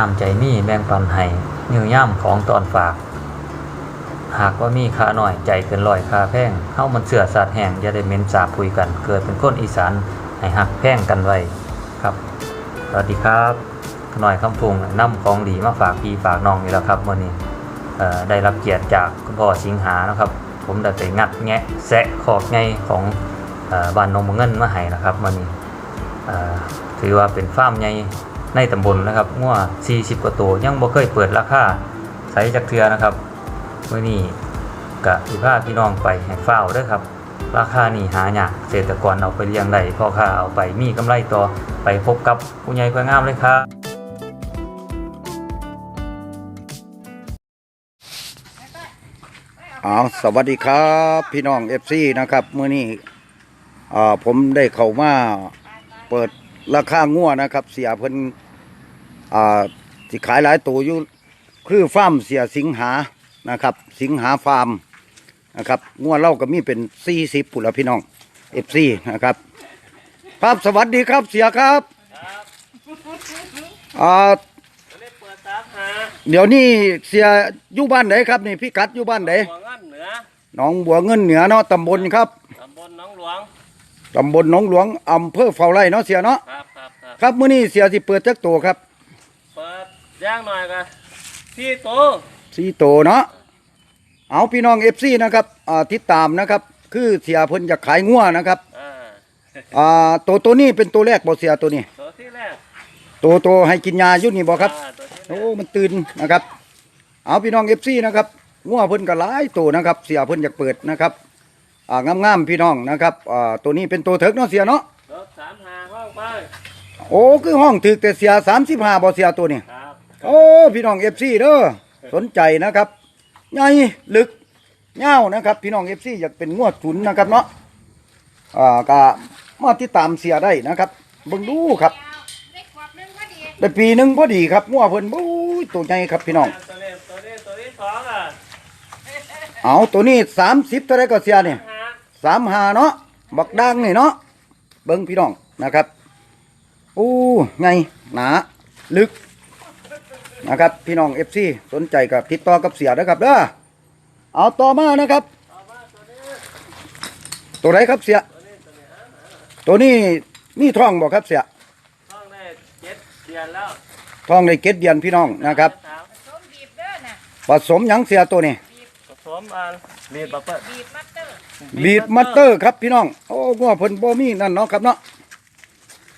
น้ำใจมีแบ่งปันให้นิ้วย่ำของตอนฝาก หากว่ามีค่าหน่อยใจเกินร้อยค่าแพงเฮามันเสือสัตว์แห่งอย่าได้เม็นสาบคุยกัน เกิดเป็นคนอีสานให้หักแพงกันไว้ครับ สวัสดีครับขน่อยคำพุงนำของดีมาฝากพี่ฝากน้องนี่แล้วครับวันนี้ได้รับเกียรติจากคุณพ่อสิงหานะครับ ผมได้ไปงัดแงะแซะขอบไงของอบ้านนองมเงินมาให้นะครับวันนี้ถือว่าเป็นฟาร์มใหญ่ ในตำบลนะครับงัว40 กว่าตัวยังบ่เคยเปิดราคาใส่จักเทือนะครับเมื้อนี้กะสิพาพี่น้องไปให้ฟ้าด้อครับ ราคานี่หายากเกษตรกรเอาไปเลี้ยงได้พ่อค้าเอาไปมีกำไรต่อไปพบกับผู้ใหญ่เพื่งามเลยครับอ้าวสวัสดีครับพี่น้องเอฟซีนะครับเมื้อนี้อ่ผมได้เข้ามาเปิด ราคางัวนะครับ เสียเพิ่นอ่าสิขายหลายตัวอยู่คือฟาร์มเสียสิงหานะครับ สิงหาฟาร์มนะครับงัวเล่าก็มีเป็น40ปุ่นละพี่น้องเอฟซีนะครับครับสวัสดีครับเสียครับอ่าเปิดสาขาเดี๋ยวนี้เสียอยู่บ้านไหนครับนี่พี่กัดอยู่บ้านไหนหัวงันเหนือหนองบัวเงินเหนือเนาะตำบลครับตำบลหนองหลวง ตำบลหนองหลวงอำเภอเฝ้าไร่เนาะเสียเนาะครับครับครับครับมื้อนี้เสียสิเปิดจักโตครับเปิดย่างหน่อยกันที่โตสี่โตเนาะเอาพี่น้อง FC นะครับอ่าติดตามนะครับ คือเสียเพิ่นจะขายงัวนะครับอ่าอ่าตัวตัวนี้เป็นตัวแรกบ่เสียตัวนี้ ตัวที่แรกตัวตัวให้กินยาอยู่นี่บ่ครับ อ่าตัวที่แรโอ้ กมันตื่นนะครับ เอาพี่น้อง FC นะครับงัวเพิ่นก็หลายตัวนะครับ เสียเพิ่นอยากเปิดนะครับ อ่างามๆพี่น้องนะครับอ่าตัวนี้เป็นตัวเถิกเนาะเสียเนาะรถสามหาห้องไปโอ้คือห้องถึกแต่เสีย35บ่เสียตัวนี้ครับโอ้พี่น้องเอฟซีเด้อสนใจนะครับใหญ่ลึกเง่าวนะครับ พี่น้องเอฟซีอยากเป็นงวดทุนนะครับเนาะอ่าก็มาติดตามเสียได้นะครับเบิ่งดูครับ ได้ขวบหนึงพอดีได้ปีหนึ่งพอดีครับงัวเพิ่นบู๊ยตัวใหญ่ครับพี่น้อง ตัวนี้ตัวนี้ตัวที่สองอะเอาตัวนี้สามสิบเท่าไรก็เสียเนี่ยหา สามหาเนาะบักดังนี่เนาะเบิ่งพี่น้องนะครับโอ้ไงหนาลึกนะครับพี่น้องเอฟซีสนใจกับติดต่อกับเสียนะครับเด้อเอาต่อมานะครับ ตัวไหนครับเสีย ตัวนี้มีท้องบอกครับเสียห้องได้เจ็ดเดือนแล้วท้องในเกตเดียนพี่น้องนะครับสาวส้มบีบเด้อน่ะผสมหยังเสียตัวนี้ผ สมอันมีดบัฟเฟิลบีบมัตเตอร์บีดมัตเตอร์ครับพี่น้อง โอ้งัวเพิ่นบ่มีนั่นเนาะครับเนาะ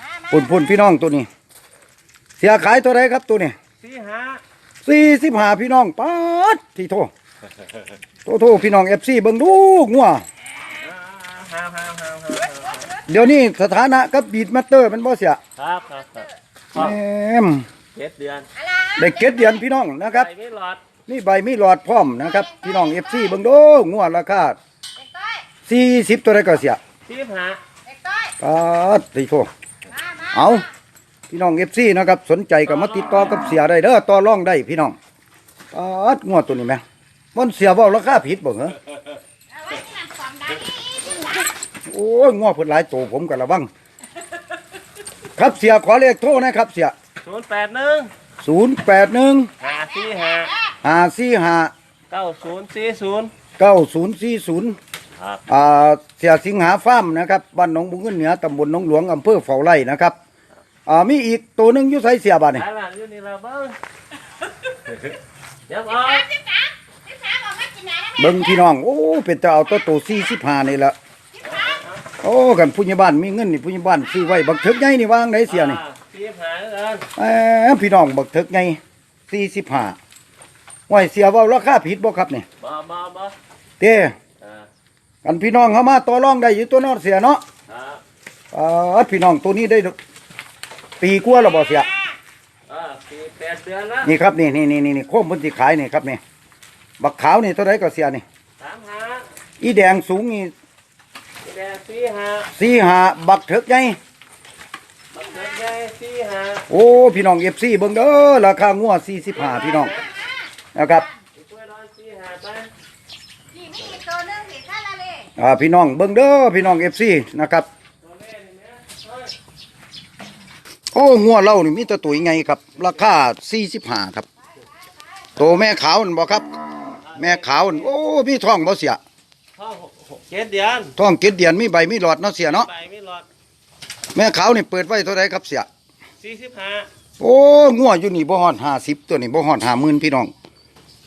มามาปุ่นปุ่นพี่น้องตัวนี้ เสียขายตัวไหนครับตัวนี้สี่หาสี่สิบห้าพี่น้องป๊าดที่โทโทโทพี่น้องเอฟซีเบิ่งดูงัว อ่าห้าห้าห้าห้าเดี๋ยวนี้สถานะกับบีดมัตเตอร์มันบ่เสียครับครับครับแหมเจ็ดเดือนอะไรได้เกตเดียนพี่น้องนะครับ ใส่ไม่หลอด นี่ใบมีหลอดพร้อมนะครับ พี่น้องเอฟซีเบิ่งดูงัวราคาเด็กต้อยสี่สิบตัวใดก็เสียสี่หาเด็กต้อยปาดตีโทมามาเอาพี่น้องเอฟซีนะครับ สนใจก็มาติดต่อกับเสียได้เด้อต่อรองได้พี่น้องปาดงวดตัวนี้แม่งมันเสียเว่าราคาผิดบ่เหรอเอาไว้ที่นั่นความดันนี่นะโอ้ยงวดเพิ่นหลายตัวผมก็ระวังครับเสียขอเลขโทรนะครับเสียศูนย์แปดหนึ่งศูนย์แปดหนึ่งหาสี่หา ห้าสี่ห้าเก้าศูนย์สี่ศูนย์เก้าศูนย์สี่ศูนย์ครับอ่าเสียสิงหาฟาร์มนะครับบ้านหนองบุงเงินเหนือตำบลหนองหลวงอำเภอเฝ้าไร่นะครับอ่ามีอีกตัวหนึ่งอยู่ไสเสียบ้านนี่หลายหลังอยู่นี่ละเบิ้งเดี๋ยวเอาสามสิบสามสิบสามออกมากินน้ำเบิ่งพี่น้องโอ้เป็นจะเอาตัวโตสี่สิบห้านี่ละโอ้กันผู้ใหญ่บ้านมีเงินนี่ผู้ใหญ่บ้านซื้อไว้บักเถิกใหญ่นี่วางไหนเสียนี่อ่าสี่หาเอินแหมพี่น้องบักเถิกใหญ่สี่สิบห้า ไว้เสียเว่าราคาผิดบ่ครับนี่บ่บ่บ่เต้อ่ากันพี่น้องเข้ามาต่อรองได้อยู่ตัวนอเสียเนาะครับอ่าพี่น้องตัวนี้ได้ปีกว่าแล้วบ่เสียอ่าสี่แปดเดือนแล้วนี่ครับนี่นี่นี่นี่นี่โค้มบนที่ขายนี่ครับนี่บักขาวนี่เท่าไรก็เสียนี่สามหาอีแดงสูงนี่สีแดงสี่หาสี่หาบักเถิกใหญ่บักเด็กใหญ่สี่หาโอ้พี่น้องเอฟซีเบิ่งเด้อราคางัวสี่สิบห้าพี่น้อง นะครับอีกเพื่อนร้อยสี่หาไปนี่มีอีกตัวหนึงสิท่านละเลยอ่าพี่น้องเบิ่งเด้อพี่น้องเอฟซีนะครับตัวเล่นนี่นะเฮ้ยโอ้งัวเล่านี่มีแตะตุยไงครับ ราคาสี่สิบห้าครับโตแม่ขาวนั่นบ่ครับ แม่ขาวนั่นโอ้มีท้องบ่เสียท้องหกหกเจ็ดเดือนท้องเกล็ดเดียนมีใบมีหลอดเนาะเสียเนาะใบไม่หลอดแม่ขาวนี่เปิดไว้เท่าไหรครับเสียสี่สิบห้าโอ้งัวอยู่นี่บ่ฮอดห้าสิบตัวนี่บ่ฮอดห้าหมื่นพี่น้อง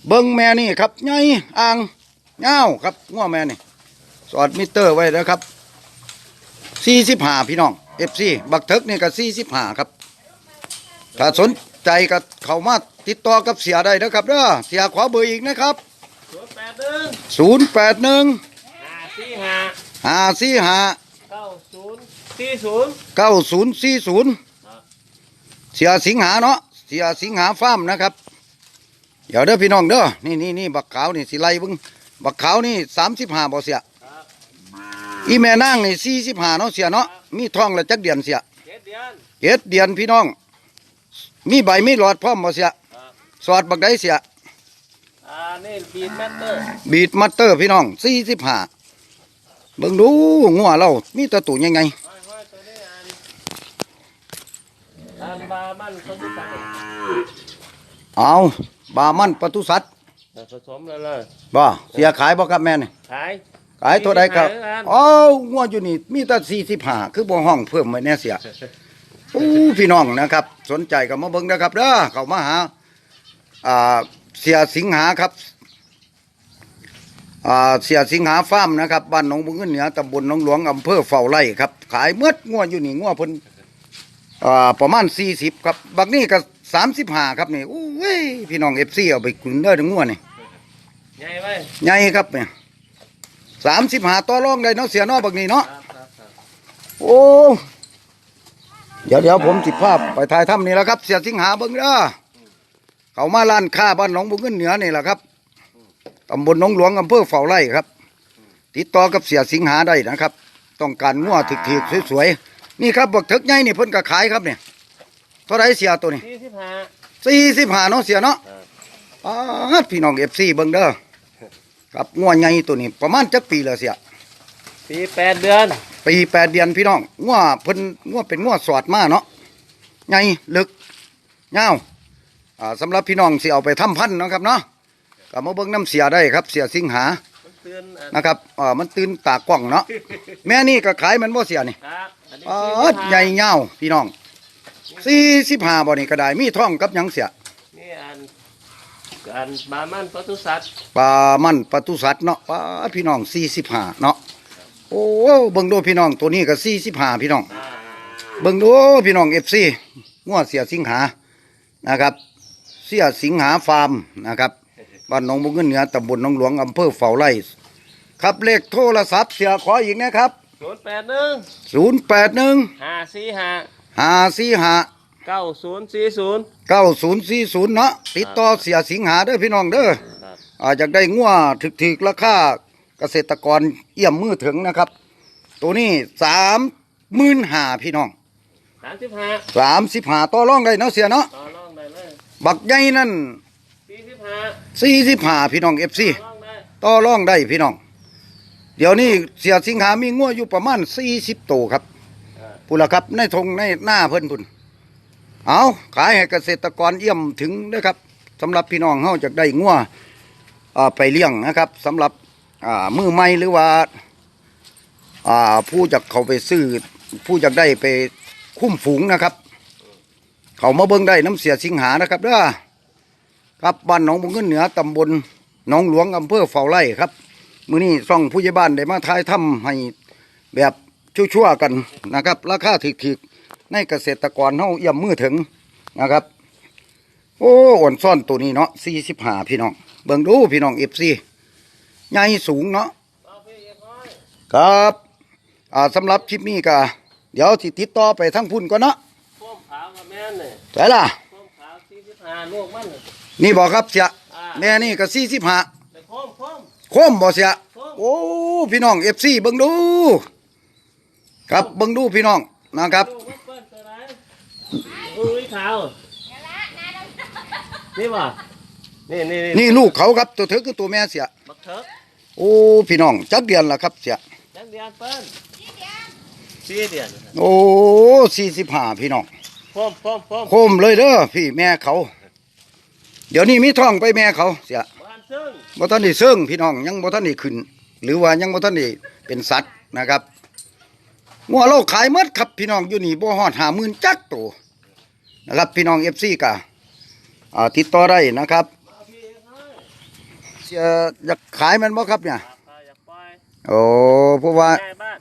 เบิ้งแม่นี่ครับใหญ่อ่างเงาวครับงัวแม่นี่ สอดมิเตอร์ไว้แล้วครับสี่สิบห้าพี่น้องเอฟซีบักเทิกนี่ก็สี่สิบห้าครับ ถ้าสนใจก็เข้ามาติดต่อกับเสียได้นะครับเด้อเสียขอเบอร์อีกนะครับศูนย์แปดหนึ่งศูนย์แปดหนึ่งห้าสี่ห้าห้าสี่ห้าเก้าศูนย์สี่ศูนย์เก้าศูนย์สี่ศูนย์ครับเสียสิงหาเนาะเสียสิงหาฟาร์มนะครับ เดี๋ยวเด้อพี่น้องเด้อนี่นี่นี่บักขาวนี่สิไล่เบึงบักขาวนี่สามสิบห้าบ่เสียครับอีแม่นางนี่สี่สิบห้าเนาะเสียเนาะมีท้องแล้วจักเดือนเสียเจ็ดเดือนเจ็ดเดือนพี่น้อง มีใบมีหลอดพร้อมบ่เสียครับสอดบักได้เสียอ่านี่บีดแมตเตอร์บีดมัตเตอร์พี่น้องสี่สิบห้าเบิ่งดูงัวเรามีแตะตุยังไงห้อยห้อยตัวนี้อันอันบามันเขาจะใส่เอา บามันปตุสัตว์ผสมแล้วเลยบ่เสียขายบ่ครับแม่นี่ขายขายตัวใดครับสี่สิบห้าเอ้างัวอยู่นี่มีแต่สี่สิบห้าคือบ่ห้องเพิ่มไว้แน่เสียอู้พี่น้องนะครับ สนใจก็มาเบิ่งนะครับเด้อเข้ามาหาอ่าเสียสิงหาครับอ่าเสียสิงหาฟาร์มนะครับบ้านหนองบุญเงินเหนือตำบลหนองหลวงอำเภอเฝ้าไร่ครับ ขายเมืดงัวอยู่นี่งัวเพิ่นอ่าประมาณสี่สิบครับบักนี้ก็ สามสิบห้าครับนี่อู้เว้ยพี่น้องเอฟซีเอาไปกินเด้องัวนี่ใหญ่ไหมใหญ่ครับเนี่ยสามสิบหาต่อรองได้เนาะเสียเนาะบักนี้เนาะครับครับครับโอ้เดี๋ยวเดี๋ยวผมจิบภาพไปถ่ายถ้ำนี่แหละครับ เสียสิงหาเบิ้งเด้อเขามาล้านค้าบ้านหนองบุญเงินเหนือนี่แหละครับตำบลหนองหลวงอำเภอเฝ้าไร่ครับ ติดต่อกับเสียสิงหาได้นะครับ ต้องการงัวถึกๆสวยๆนี่ครับบักเถิกใหญ่นี่เพิ่นก็ขายครับเนี่ย เท่าไรเสียตัวนี้สี่สิบห้าสี่สิบห้าเนาะเสียเนาะครับอ้าดพี่น้องเอฟซีเบิ้งเด้อครับงัวใหญ่ตัวนี้ ประมาณจักปีแล้วเสียปีแปดเดือน ปีแปดเดือนพี่น้องงัวเพิ่นงัวเป็นงัวสอดมาเนาะใหญ่ลึกยาวอ่าสำหรับพี่น้องสิเอาไปทำพันธุ์เนาะครับเนาะก็มาเบิ่งน้ำเสียได้ครับ เสียสิงหามันเตือนอันนะครับอ่ามันตื่นตากล้องเนาะแม่นี่ก็ขายมันบ่เสียนี่ครับอันนี้อ่าสี่สิบใหญ่ห้ายาวพี่น้อง สี่สิบห้าบ่นี่ก็ได้มีท้องกับหยังเสียนี่อันอันบามันปศุสัตว์ปลามันปตุสัตว์เนาะปลาพี่น้องสี่สิบห้าเนาะโอ้เบิ่งดูพี่น้องตัวนี้ก็สี่สิบห้าพี่น้อง อ่าเบิ่งดูพี่น้องเอฟซีงัวเสียสิงหานะครับ เสียสิงหาฟาร์มนะครับบ้านหนองบุญเงินเหนือตำบลหนองหลวงอำเภอเฝ้าไร่ครับเลขโทรศัพท์เสียขออีกนะครับศูนย์แปดหนึ่งศูนย์แปดหนึ่งห้าสี่ห้า ห้าสี่ห้าเก้าศูนย์สี่ศูนย์ เก้าศูนย์สี่ศูนย์เนาะติดต่อเสียสิงหาเด้อพี่น้องเด้อครับ อาจากได้งัวถึกๆราคาเกษตรกรเอี่ยมมือถึงนะครับ ตัวนี้สามหมื่นห้าพี่น้องสามสิบห้าสามสิบห้าต่อรองได้เนาะเสียเนาะต่อรองได้เลยบักใหญ่นั่นสี่สิบห้าสี่สิบห้าพี่น้องเอฟซี ต่อรองได้ต่อรองได้พี่น้อง เดี๋ยวนี้เสียสิงหามีงัวอยู่ประมาณสี่สิบตัวครับ พูดละครับในทงในหน้าเพิ่นพุ่นเอาขายให้เกษตรกรเยี่ยมถึงนะครับสำหรับพี่น้องเฮาจะได้งัวไปเลี้ยงนะครับสำหรับมือใหม่หรือว่าผู้จะเขาไปซื้อผู้จะได้ไปคุ้มฝูงนะครับ เขามาเบิ่งได้น้ำเสียสิงหานะครับเด้อครับบ้านหนองบุญเงินเหนือตำบลหนองหลวงอำเภอเฝ้าไร่ครับ มื้อนี้ซ่องผู้ใหญ่บ้านได้มาทายถ้ำให้แบบ ชั่วๆกันนะครับ ราคาถึกๆ ในเกษตรกรเฮาเอี่ยมมือถึงนะครับ โอ้อ่อนซ่อนตัวนี้เนาะ45พี่น้อง เบิ่งดูพี่น้อง FC ใหญ่สูงเนาะต่อพี่เอกน้อยครับอ่าสำหรับคลิปนี้ก็เดี๋ยวสิติดต่อไปทั้งพุ่นก่อนเนาะพ่มขาวกับแม่นเนี่ยใช่ล่ะพ่มขาวสี่สิบห้าลูกมันน่ะนี่บอกครับเสียอ่าแม่นี่ก็45แต่พ่มพ่มโคมบ่เสียโอ้พี่น้องเอฟซีเบิ่งดู ครับเบิ่งดูพี่น้องนะครับลูกมันเปิ้ลตัวไหนอุ้ยขาวนี่ป่ะนี่นี่นี่ลูกเขาครับตัวเธอคือตัวแม่เสียบักเถิกโอ้พี่น้องจักเดือนละครับเสียจังเดียนเปิ้ลสี่เดือนโอ้สี่สิบห้าพี่น้องพพร้อมพร้อมพร้อมโคมเลยเด้อพี่แม่เขา เดี๋ยวนี้มีท้องไปแม่เขาเสียบ้านซึ่งบ่ทันได้เซิงพี่น้องยังบ่ทันได้ขึ้น หรือว่ายังบ่ทันได้เป็นสัตว์นะครับ งัวเราขายหมดครับพี่น้องอยู่นี่บ่ฮอด50,000จักตัวนะครับพี่น้อง FC ก็อ่าติดต่อได้นะครับเสียอยากขายมันบ่ครับเนี่ยพาอยากไปโอ้เพราะว่าแม่บ้าน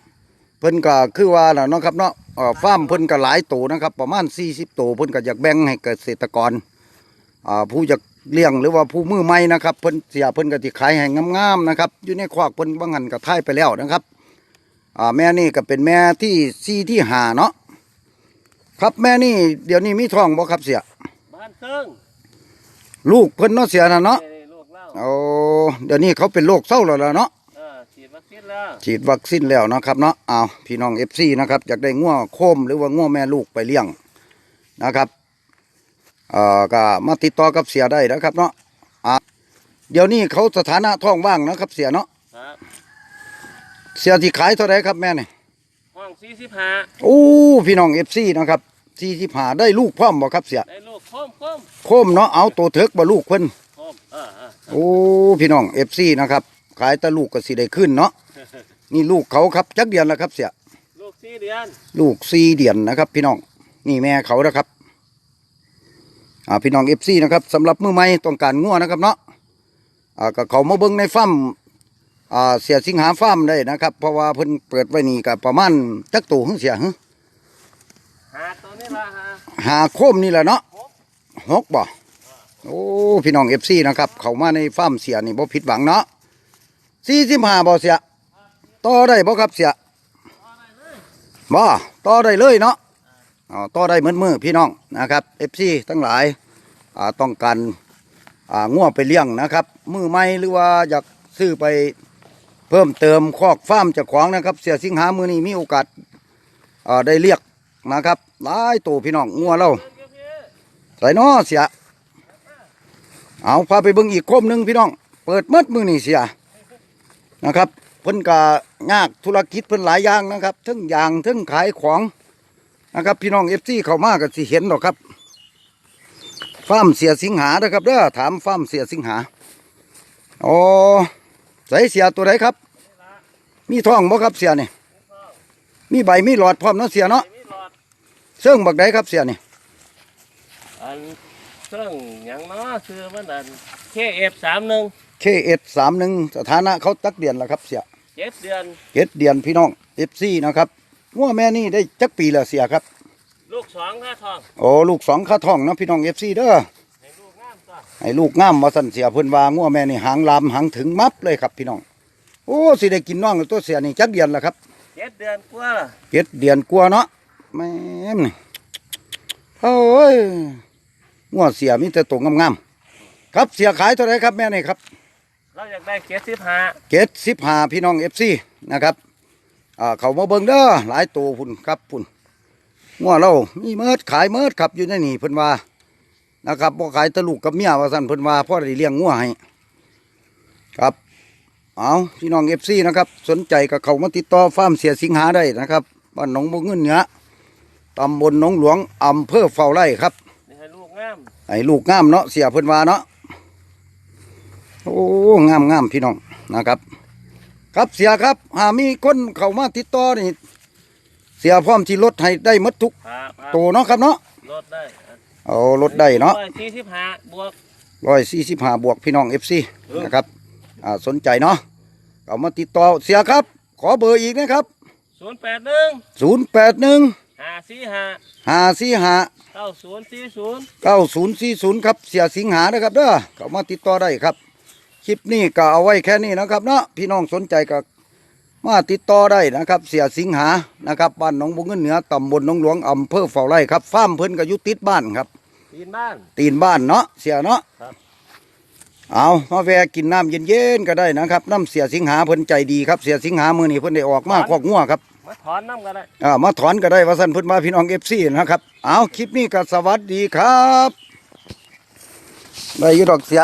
เพิ่นก็คือว่าล่ะเนาะครับเนาะเอ่อฟาร์มเพิ่นก็หลายตัวนะครับ ประมาณ 40ตัวเพิ่นก็อยากแบ่งให้เกษตรกรอ่าผู้อยากเลี้ยงหรือว่าผู้มือใหม่นะครับเพิ่นเสียเพิ่นก็สิขายให้งามๆนะครับอยู่ในคอกเพิ่นบางหันก็ท้ายไปแล้วนะครับ อ่าแม่นี่ก็เป็นแม่ที่สี่ที่ห้าเนาะครับแม่นี่เดี๋ยวนี้มีท้องบ่ครับเสียบ้านซึ่งลูกเพิ่นเนาะเสียน่ะเนาะนี่ลูกเล่าโอ้เดี๋ยวนี้เขาเป็นโรคเศร้าแล้วล่ะเนาะเออฉีดวัคซีนแล้วฉีดวัคซีนแล้วเนาะครับเนาะอ้าวพี่น้องเอฟซีนะครับอยากได้ง่วโคมหรือว่าง่วแม่ลูกไปเลี้ยงนะครับเอ่อก็มาติดต่อกับเสียได้นะครับเนาะอ่าเดี๋ยวนี้เขาสถานะท้องว่างนะครับเสียเนาะครับ เสียที่ขายเท่าไหรครับแม่เนี่ยห้องสี่สิบห้าโอ้พี่น้องเอฟซีนะครับสี่สิบห้าได้ลูกพร้อมบ่ครับเสียได้ลูกโค้มโค้มโคมเนาะเอาตัวเถิกบ่ลูกเพิ่นโค้มเออเออโอ้พี่น้องเอฟซีนะครับ ขายแต่ลูกก็สิได้ขึ้นเนาะนี่ลูกเขาครับจักเดือนแล้วครับเสียลูกสี่เดือนลูกสี่เดือนนะครับ พี่น้องนี่แม่เขานะครับอ่าพี่น้องเอฟซีนะครับสำหรับมือใหม่ต้องการงัวนะครับเนาะอ่าก็เขามาเบิ้งในฟาร์ม อ่าเสียสิงหาฟาร์มได้นะครับ เพราะว่าเพิ่นเปิดไว้นี่ก็ประมาณจักตัวหึเสียหึหาตัวนี้ละฮะหาโคมนี่แหละเนาะหกบ่โอ้พี่น้องเอฟซีนะครับ เขามาในฟาร์มเสียนี่บ่ผิดหวังเนาะสี่สิบห้าบ่เสียต่อได้บ่ครับเสียบ่ต่อได้เลยเนาะอ่าต่อได้เหมือนมือพี่น้องนะครับเอฟซีทั้งหลายอ่าต้องการอ่าง่วไปเลี้ยงนะครับ มือใหม่หรือว่าอยากซื้อไป เพิ่มเติมคอกฟาร์มจ้าของนะครับ เสียสิงหามือนี้มีโอกาสาได้เรียกนะครับหลายตัวพี่น้องงัวเราใส่น้อเสีย เอาพาไปเบิ่งอีกคมหนึ่งพี่น้อง เปิดมัดมือนี่เสียนะครับเพิ่นกายากธุรกิจเพิ่นหลายอย่างนะครับทั้งยางทั้งขายของนะครับพี่น้องเอฟซีเข้ามาก็สิเห็นหรอกครับฟาร์มเสียสิงหาเด้อครับเด้อถามฟาร์มเสียสิงหาอ๋อ ใส่เสียตัวไหนครับ มีท้องบ่ครับเสียนี่มีใบมีหลอดพร้อมเนาะเสียเนาะมีหลอดเสื่องบักใดครับเสียนี่อันซึ่งอย่างน้อคือมันอันเคเอฟสามหนึ่งเคเอสสามหนึ่งสถานะเขาตักเดียนแล้วครับเสียเจ็ดเดือน เจ็ดเดียนพี่น้องเอฟซีนะครับงัวแม่นี่ได้จักปีแล้วเสียครับ ลูกสองค่าทอง โอ้ลูกสองข้าท้องเนาะพี่น้องเอฟซีเด้อ ให้ลูกงามตัว ให้ลูกงามมาสั่นเสียเพิ่นว่างัวแม่นี่หางลามหางถึงมับเลยครับพี่น้อง โอ้สิได้กินน้องกับตัวเสียนี่จักเดือนแล้วครับเจ็ดเดือนกว่าละเจ็ดเดือนกลัวาเนาะแม่มนี่โอ้ยงัวเสียมีแต่ตัวงามๆครับเสียขายเท่าไหรครับแม่นี่ครับเราอยากได้เจ็ดสิบห้าเจ็ดสิบห้าพี่น้องเอฟซีนะครับอ่าเขามาเบิ่งเด้อหลายตัวพุ่นครับพุ่นงัวเรามีเมิดขายเมิดครับอยู่ในนี่เพิ่นว่า นะครับบ่ขายแตะลูกกับเมียว่าสั่นเพิ่นว่าพ่อได้เลี้ยงงัวให้ครับเอาพี่น้องเอฟซีนะครับ สนใจก็เข้ามาติดต่อฟาร์มเสียสิงหาได้นะครับบ้านหนองบงเงินเหนือตำบลหนองหลวงอำเภอเฝ้าไร่ครับนี่ให้ลูกงามไอ้ลูกงามเนาะเสียเพิ่นว่าเนาะโอ้งามงามพี่น้องนะครับ ครับเสียครับหามีคนเข้ามาติดต่อนี่เสียพร้อมที่ลดให้ได้หมดทุกครับครับตัวเนาะครับเนาะลดได้ เอาลดได้เนาะสี่สิบห้าบวกร้อยสี่สิบห้าบวกพี่น้องเอฟซีนะครับอ่าสนใจเนาะเข้ามาติดต่อเสียครับ ขอเบอร์อีกนะครับศูนย์แปดหนึ่งศูนย์แปดหนึ่งห้าสี่ห้าห้าสี่ห้าเก้าศูนย์สี่ศูนย์เก้าศูนย์สี่ศูนย์ครับเสียสิงหานะครับเด้อเข้ามาติดต่อได้ครับ คลิปนี้ก็เอาไว้แค่นี้นะครับเนาะพี่น้องสนใจก็มาติดต่อได้นะครับ เสียสิงหานะครับบ้านหนองบุงเงินเหนือตำบลหนองหลวงอำเภอเฝ้าไร่ครับฟาร์มเพิ่นก็อยู่ติดบ้านครับ ตีนบ้าน ตีนบ้านเนาะเสียเนาะครับ เอามาแวะกินน้ำเย็นๆก็ได้นะครับ น้ำเสียสิงหาเพิ่นใจดีครับเสียสิงหามือนี้เพิ่นได้ออกมาคอกงัวครับมาถอนน้ำกันได้อ่ามาถอนก็ได้ว่าสั่นเพิ่นมาพี่น้องเอฟซีนะครับเอาคลิปนี้ก็สวัสดีครับได้อยุดอกเสีย